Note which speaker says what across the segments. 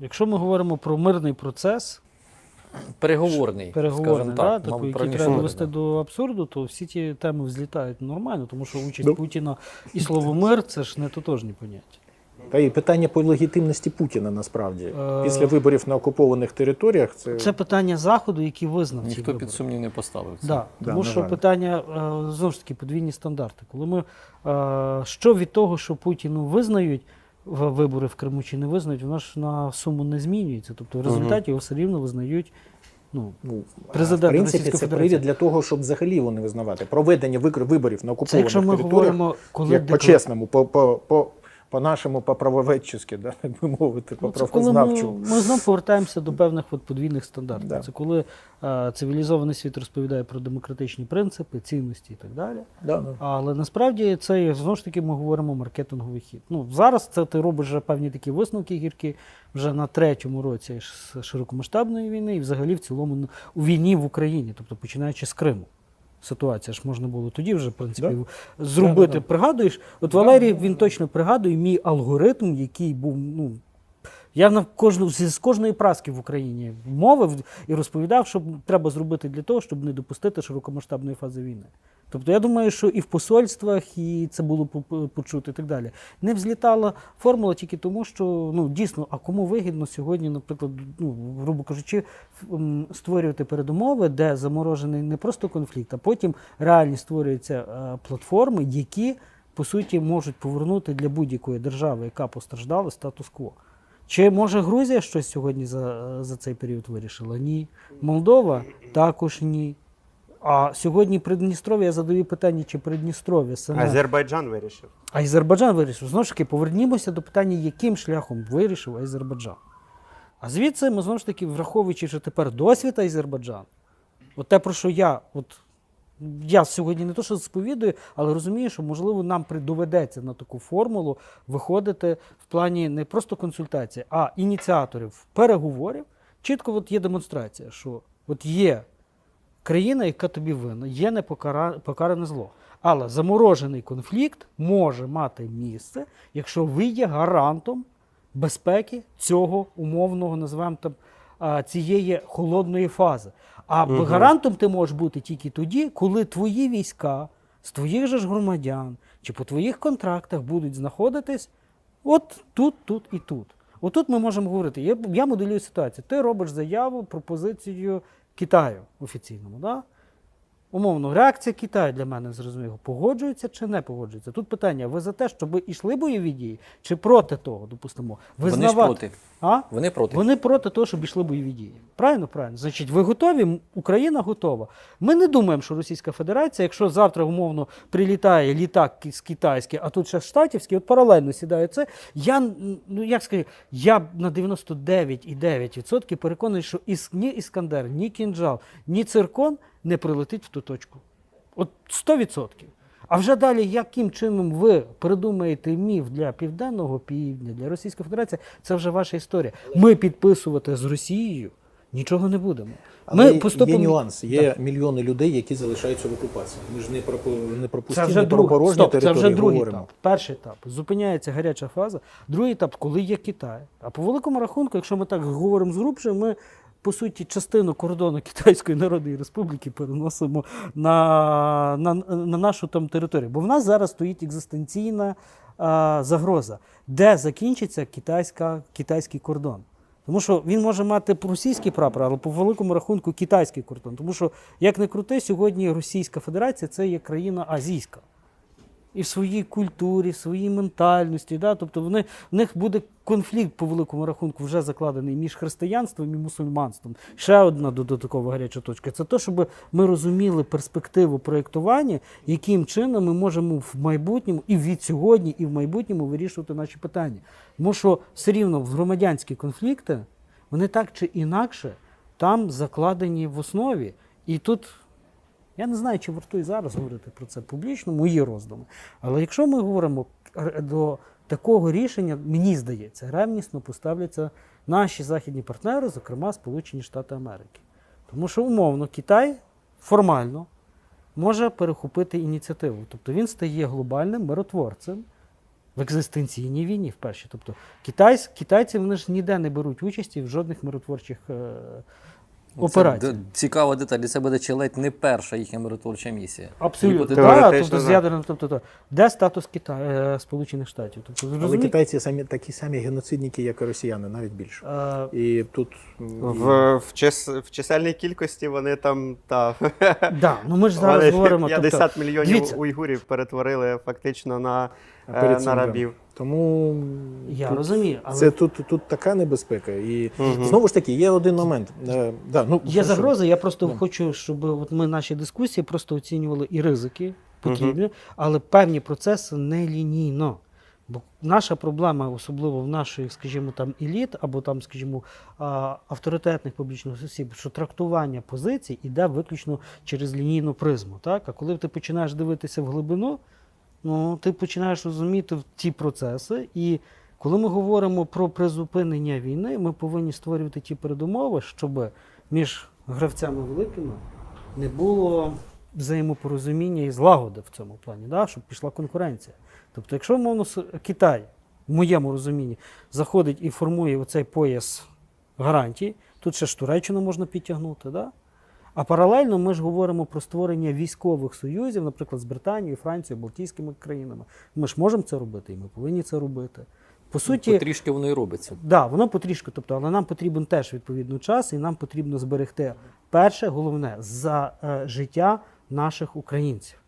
Speaker 1: Якщо ми говоримо про мирний процес,
Speaker 2: Переговорний,
Speaker 1: переговорний,
Speaker 2: скажімо
Speaker 1: да,
Speaker 2: так,
Speaker 1: таку, який треба довести до абсурду, то всі ті теми взлітають нормально, тому що участь
Speaker 3: Ну.
Speaker 1: Путіна і слово мир це ж не тотожні поняття.
Speaker 3: Та і питання по легітимності Путіна насправді.
Speaker 1: Е,
Speaker 3: Після виборів на окупованих територіях це,
Speaker 1: Це питання Заходу, який визнав ці
Speaker 2: Ніхто
Speaker 1: вибори.
Speaker 2: під сумнів не поставив це.
Speaker 1: Да,
Speaker 3: Да,
Speaker 1: тому що
Speaker 3: жаль.
Speaker 1: питання е, знову ж таки подвійні стандарти. Коли ми е, що від того, що Путіну визнають вибори в Криму чи не визнають, вона ж на суму не змінюється. Тобто в результаті його все рівно визнають. Ну,
Speaker 3: ну,
Speaker 1: Президент
Speaker 3: в принципі це
Speaker 1: прийде
Speaker 3: привід для того, щоб взагалі його не визнавати. Проведення виборів на
Speaker 1: це
Speaker 3: окупованих
Speaker 1: якщо ми
Speaker 3: територіях,
Speaker 1: говоримо, коли
Speaker 3: як
Speaker 1: декла-
Speaker 3: по-чесному, по, по, по, по-нашому, по-правоведчески, да, так би мовити,
Speaker 1: Ну, це коли ми, ми знову повертаємося до певних от подвійних стандартів.
Speaker 3: Да.
Speaker 1: Це коли е, цивілізований світ розповідає про демократичні принципи, цінності і так далі.
Speaker 3: Да, да.
Speaker 1: Але насправді це знову ж таки ми говоримо маркетинговий хід. Ну зараз це ти робиш вже певні такі висновки гіркі вже на третьому році широкомасштабної війни і взагалі в цілому у війні в Україні, тобто починаючи з Криму. Ситуація ж можна було тоді вже в принципі зробити.
Speaker 3: Да, да, да.
Speaker 1: Пригадуєш, от Валерій він точно пригадує мій алгоритм, який був ну. Я на кожну з кожної праски в Україні мовив і розповідав, що треба зробити для того, щоб не допустити широкомасштабної фази війни. Тобто я думаю, що і в посольствах, і це було почути і так далі. Не взлітала формула тільки тому, що ну дійсно, а кому вигідно сьогодні, наприклад, ну грубо кажучи, створювати передумови, де заморожений не просто конфлікт, а потім реальні створюються е, платформи, які по суті можуть повернути для будь-якої держави, яка постраждала, статус-кво. Чи може Грузія щось сьогодні за, за цей період вирішила? Ні. Молдова також ні. А сьогодні Придністров'я, я задаю питання, чи Придністров'я саме
Speaker 4: Азербайджан вирішив.
Speaker 1: Азербайджан вирішив. Знову ж таки, повернімося до питання, яким шляхом вирішив Азербайджан. А звідси ми знову ж таки, враховуючи, що тепер досвід Азербайджан, от те, про що я, от я сьогодні не то, що сповідую, але розумію, що можливо нам доведеться на таку формулу виходити в плані не просто консультації, а ініціаторів переговорів. Чітко от є демонстрація, що от є країна, яка тобі винна, є непокара- покаране зло. Але заморожений конфлікт може мати місце, якщо ви є гарантом безпеки цього умовного, називаємо там цієї холодної фази. А
Speaker 4: угу.
Speaker 1: гарантом ти можеш бути тільки тоді, коли твої війська з твоїх же ж громадян чи по твоїх контрактах будуть знаходитись от тут, тут і тут. Отут ми можемо говорити. Я, я моделюю ситуацію. Ти робиш заяву, пропозицію Китаю офіційному. Да? Умовно, реакція Китаю для мене зрозуміло, погоджується чи не погоджується. Тут питання: ви за те, щоб ішли бойові дії, чи проти того, допустимо,
Speaker 2: Вони ж проти.
Speaker 1: А?
Speaker 2: Вони проти.
Speaker 1: Вони проти того, щоб йшли бойові дії. Правильно, правильно. Значить, ви готові? Україна готова. Ми не думаємо, що Російська Федерація, якщо завтра умовно прилітає літак з китайський, а тут ще штатівський, от паралельно сідає це. Я ну як сказати, я на 99,9% переконаний, що ні Іскандер, ні кінжал, ні циркон не прилетить в ту точку. От 100%. А вже далі, яким чином ви придумаєте міф для Південного Півдня, для Російської Федерації, це вже ваша історія. Ми підписувати з Росією нічого не будемо.
Speaker 3: Але
Speaker 1: Ми
Speaker 3: є
Speaker 1: поступимо.
Speaker 3: нюанс, є мільйони людей, які залишаються в окупації. Ми ж не про не про
Speaker 1: Це вже,
Speaker 3: про
Speaker 1: друг...
Speaker 3: порожні
Speaker 1: Стоп, це вже другий
Speaker 3: говоримо.
Speaker 1: етап. Перший етап. Зупиняється гаряча фаза. Другий етап, коли є Китай. А по великому рахунку, якщо ми так говоримо згрубше, ми по суті частину кордону Китайської Народної Республіки переносимо на, на, на нашу там територію. Бо в нас зараз стоїть екзистенційна а, загроза, де закінчиться китайська, китайський кордон. Тому що він може мати російський прапор, але по великому рахунку китайський кордон. Тому що, як не крути, сьогодні Російська Федерація це є країна азійська. І в своїй культурі, в своїй ментальності. Да? Тобто вони, в них буде конфлікт по великому рахунку вже закладений між християнством і мусульманством. Ще одна додаткова гаряча точка. Це те, щоб ми розуміли перспективу проєктування, яким чином ми можемо в майбутньому і від сьогодні, і в майбутньому вирішувати наші питання. Тому що все рівно в громадянські конфлікти, вони так чи інакше там закладені в основі. І тут я не знаю, чи вартує зараз говорити про це публічно, мої роздуми. Але якщо ми говоримо до такого рішення, мені здається, ревнісно поставляться наші західні партнери, зокрема Сполучені Штати Америки. Тому що умовно Китай формально може перехопити ініціативу. Тобто він стає глобальним миротворцем, в екзистенційній війні вперше. Тобто китайці вони ж ніде не беруть участі в жодних миротворчих е, операціях.
Speaker 2: Це цікава деталь. Це буде чи ледь не перша їхня миротворча місія.
Speaker 1: Абсолютно.
Speaker 2: Тобто,
Speaker 1: Да, тобто, з ядерним, тобто, то, де статус Китаю, е, Сполучених Штатів? Тобто, ви
Speaker 3: Але китайці самі такі самі геноцидники, як і росіяни, навіть більше.
Speaker 1: Е,
Speaker 3: І тут
Speaker 4: В, в, чис, в чисельній кількості вони там та
Speaker 1: да, ну ми ж зараз
Speaker 4: вони
Speaker 1: говоримо.
Speaker 4: 50
Speaker 1: тобто,
Speaker 4: мільйонів
Speaker 1: дивіться.
Speaker 4: уйгурів перетворили фактично на,
Speaker 3: А
Speaker 4: е, на рабів.
Speaker 3: Тому
Speaker 1: Я
Speaker 3: тут,
Speaker 1: розумію, але
Speaker 3: це тут, тут така небезпека. І
Speaker 4: Мгм.
Speaker 3: знову ж таки, є один момент. Е, да, ну,
Speaker 1: Є
Speaker 3: хорошо.
Speaker 1: загрози, я просто
Speaker 3: Да.
Speaker 1: хочу, щоб от ми наші дискусії просто оцінювали і ризики потрібні, але певні процеси не лінійно. Бо наша проблема, особливо в наших, скажімо, там еліт або там, скажімо, авторитетних публічних осіб, що трактування позицій іде виключно через лінійну призму. Так? А коли ти починаєш дивитися в глибину, ну ти починаєш розуміти ті процеси. І коли ми говоримо про призупинення війни, ми повинні створювати ті передумови, щоб між гравцями великими не було взаємопорозуміння і злагоди в цьому плані, да? щоб пішла конкуренція. Тобто, якщо умовно с- Китай, в моєму розумінні, заходить і формує оцей пояс гарантій, тут ще ж Туреччину можна підтягнути, да? А паралельно ми ж говоримо про створення військових союзів, наприклад, з Британією, Францією, Балтійськими країнами. Ми ж можемо це робити, і ми повинні це робити. По суті,
Speaker 2: Потрішки воно і робиться.
Speaker 1: Да, воно потрішку, тобто, але нам потрібен теж відповідний час, і нам потрібно зберегти перше, головне за е, життя наших українців.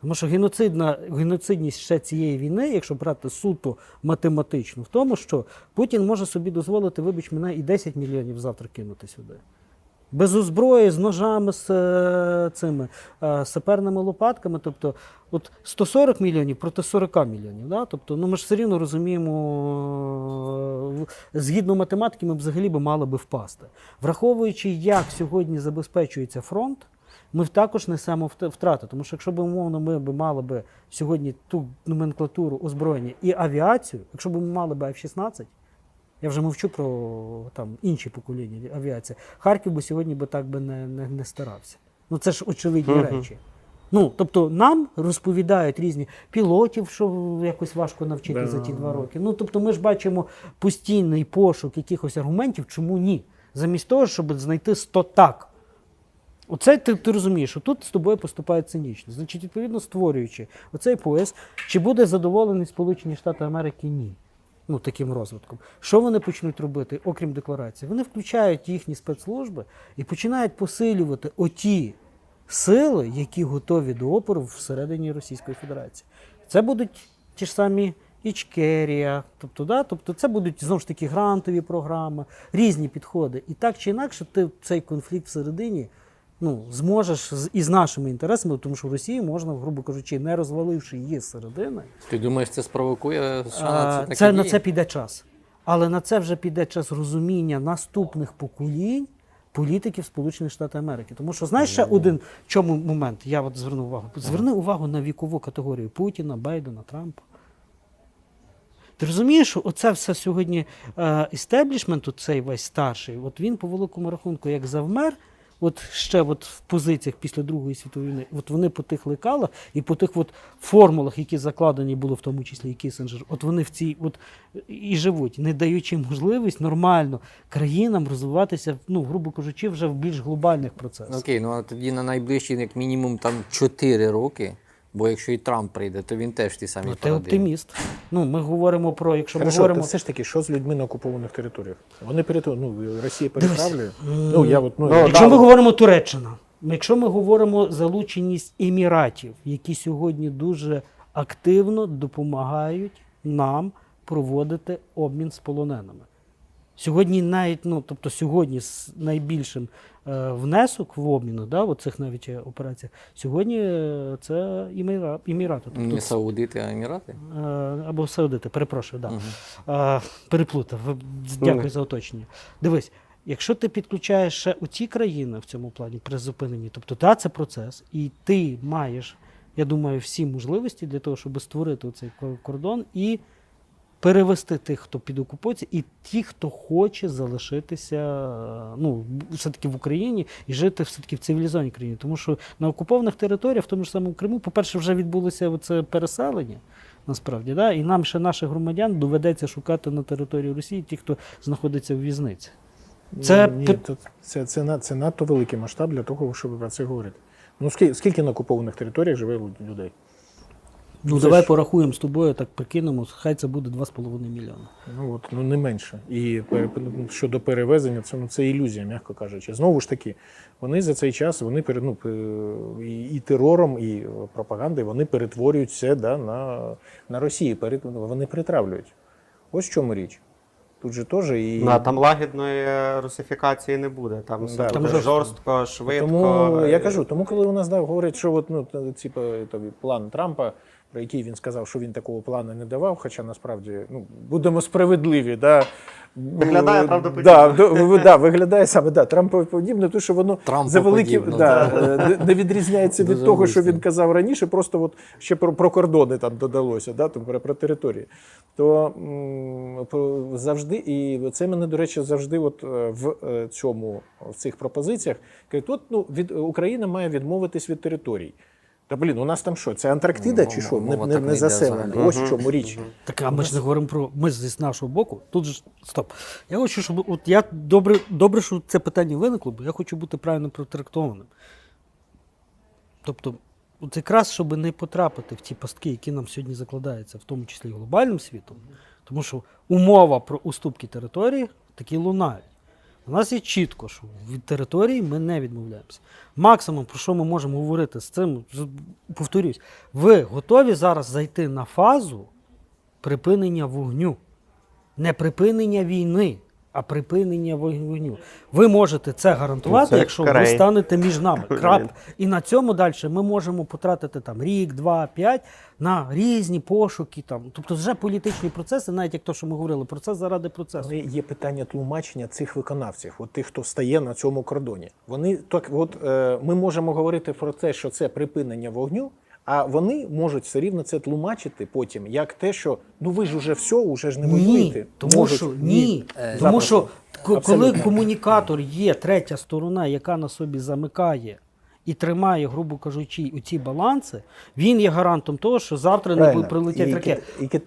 Speaker 1: Тому що геноцидна, геноцидність ще цієї війни, якщо брати суто математично, в тому, що Путін може собі дозволити, вибач мене, і 10 мільйонів завтра кинути сюди. Без озброї, з ножами, з е, цими е, саперними лопатками. Тобто, от 140 мільйонів проти 40 мільйонів. Да? Тобто, ну ми ж все рівно розуміємо, е, згідно математики, ми взагалі би мали би впасти. Враховуючи, як сьогодні забезпечується фронт, ми також несемо втрати. Тому що якщо б умовно ми б мали би сьогодні ту номенклатуру озброєння і авіацію, якщо б ми мали б F-16, я вже мовчу про там інші покоління авіації. Харків би сьогодні би так би не, не, не старався. Ну це ж очевидні
Speaker 4: Мгм.
Speaker 1: речі. Ну, тобто нам розповідають різні пілотів, що якось важко навчити
Speaker 3: Да.
Speaker 1: за ті два роки. Ну тобто ми ж бачимо постійний пошук якихось аргументів, чому ні. Замість того, щоб знайти 100 так. Оце ти, ти розумієш, що тут з тобою поступають цинічно. Значить, відповідно, створюючи оцей пояс, чи буде задоволений Сполучені Штати Америки? Ні. Ну, таким розвитком. Що вони почнуть робити, окрім декларації? Вони включають їхні спецслужби і починають посилювати оті сили, які готові до опору всередині Російської Федерації. Це будуть ті ж самі Ічкерія, тобто, да, тобто це будуть знову ж таки грантові програми, різні підходи. І так чи інакше, ти цей конфлікт всередині ну, зможеш з, із нашими інтересами, тому що в Росії можна, грубо кажучи, не розваливши її зсередини,
Speaker 2: Ти думаєш, це спровокує
Speaker 1: а,
Speaker 2: на це такі
Speaker 1: це, на
Speaker 2: дії?
Speaker 1: це піде час. Але на це вже піде час розуміння наступних поколінь політиків Сполучених Штатів Америки. Тому що знаєш ще один в чому момент, я от зверну увагу. Зверни увагу на вікову категорію Путіна, Байдена, Трампа. Ти розумієш, що оце все сьогодні е, істеблішмент, цей весь старший, от він по великому рахунку як завмер, от ще от в позиціях після Другої світової війни, от вони по тих лекалах і по тих от формулах, які закладені були, в тому числі і Кісенджер, от вони в цій от і живуть, не даючи можливість нормально країнам розвиватися, ну, грубо кажучи, вже в більш глобальних процесах.
Speaker 2: Окей, ну а тоді на найближчі, як мінімум, там 4 роки. Бо якщо і Трамп прийде, то він теж ті самі
Speaker 1: Ну, ти оптиміст. Ну, ми говоримо про, якщо ми
Speaker 3: Хорошо,
Speaker 1: говоримо.
Speaker 3: та все ж таки, що з людьми на окупованих територіях? Вони перету... ну, Росія
Speaker 1: Дивись,
Speaker 3: перетравлює. Ну, я от, ну,
Speaker 4: ну,
Speaker 1: Якщо
Speaker 4: да,
Speaker 1: ми
Speaker 4: ну.
Speaker 1: говоримо Туреччина, якщо ми говоримо залученість еміратів, які сьогодні дуже активно допомагають нам проводити обмін з полоненими. Сьогодні навіть, ну тобто сьогодні з найбільшим е, внесок в обміну, да, в оцих навіть е, операціях, сьогодні е, це Еміра- Емірати. Тобто,
Speaker 2: Не Саудити, а Емірати?
Speaker 1: е, або Саудити, перепрошую, да.
Speaker 2: Мгм.
Speaker 1: А, переплутав. Дякую за уточнення. Дивись, якщо ти підключаєш ще оці країни в цьому плані при зупиненні, тобто да, це процес, і ти маєш, я думаю, всі можливості для того, щоб створити цей кордон і перевести тих, хто під окупацією, і ті, хто хоче залишитися ну, все-таки в Україні і жити все-таки в цивілізованій країні. Тому що на окупованих територіях, в тому ж самому Криму, по-перше, вже відбулося це переселення. Насправді, да? і нам ще наших громадян доведеться шукати на території Росії ті, хто знаходиться в в'язниці. Це
Speaker 3: Ні, це, це, на- це надто великий масштаб для того, щоб про це говорити. Ну, скільки, скільки на окупованих територіях живе лю- людей?
Speaker 1: Ну,
Speaker 3: Це
Speaker 1: давай
Speaker 3: ж-
Speaker 1: порахуємо з тобою, так прикинемо, хай це буде 2,5 мільйони.
Speaker 3: Ну от ну не менше. І щодо перевезення, це ну це ілюзія, м'яко кажучи. Знову ж таки, вони за цей час вони ну, і, і терором, і пропагандою вони перетворюють все да, на, на Росію. пере- Вони притравлюють. Ось в чому річ. Тут же теж і
Speaker 4: Ну, а там лагідної русифікації не буде. Там, все
Speaker 3: Да,
Speaker 4: буде
Speaker 1: там жорстко.
Speaker 4: жорстко, швидко.
Speaker 3: Тому я
Speaker 4: е,
Speaker 3: кажу, тому коли у нас да, говорять, що от, ну, ці тобі, план Трампа, про який він сказав, що він такого плану не давав, хоча насправді ну, будемо справедливі. Да,
Speaker 4: Виглядає
Speaker 3: Е,
Speaker 4: правдоподібно.
Speaker 3: Да, да, виглядає саме да, Трампоподібне, тому що воно за
Speaker 2: Трампоподібно,
Speaker 3: да, е, не- не відрізняється від того, що він казав раніше, просто от ще про, про кордони там додалося, да, там, про, про території. То завжди, і це мене, до речі, завжди от е, в е, цьому, в цих пропозиціях, кажуть, от, ну, від, Україна має відмовитись від територій. Та блін, у нас там що? Це Антарктида
Speaker 2: Ну,
Speaker 3: чи що?
Speaker 2: мова
Speaker 3: Не, не, не заселена. Ось в чому річ.
Speaker 1: Так, а ми ж не говоримо про ми з нашого боку. Тут же стоп. Я хочу, щоб от я добре, добре, що це питання виникло, бо я хочу бути правильно протрактованим. Тобто, от якраз щоб не потрапити в ті пастки, які нам сьогодні закладаються, в тому числі і глобальним світом, тому що умова про уступки території такі лунають. У нас є чітко, що від території ми не відмовляємося. Максимум, про що ми можемо говорити з цим, повторюсь, ви готові зараз зайти на фазу припинення вогню. Не припинення війни, а припинення вогню. Ви можете це гарантувати,
Speaker 4: це як
Speaker 1: якщо ви станете між нами. Крап. І на цьому далі ми можемо потратити там рік, два, п'ять на різні пошуки. Там. Тобто вже політичні процеси, навіть як то, що ми говорили, процес заради процесу.
Speaker 3: Але є питання тлумачення цих виконавців, от тих, хто стає на цьому кордоні. Вони так, от е, ми можемо говорити про те, що це припинення вогню, а вони можуть все рівно це тлумачити потім, як те, що ну ви ж уже все, уже ж не воюєте.
Speaker 1: Ні, тому
Speaker 3: Можуть.
Speaker 1: що ні.
Speaker 2: Е,
Speaker 1: Тому що Абсолютно. коли комунікатор є третя сторона, яка на собі замикає і тримає, грубо кажучи, у ці баланси, він є гарантом того, що завтра не
Speaker 3: Правильно.
Speaker 1: будуть прилетять ракети.
Speaker 3: І, І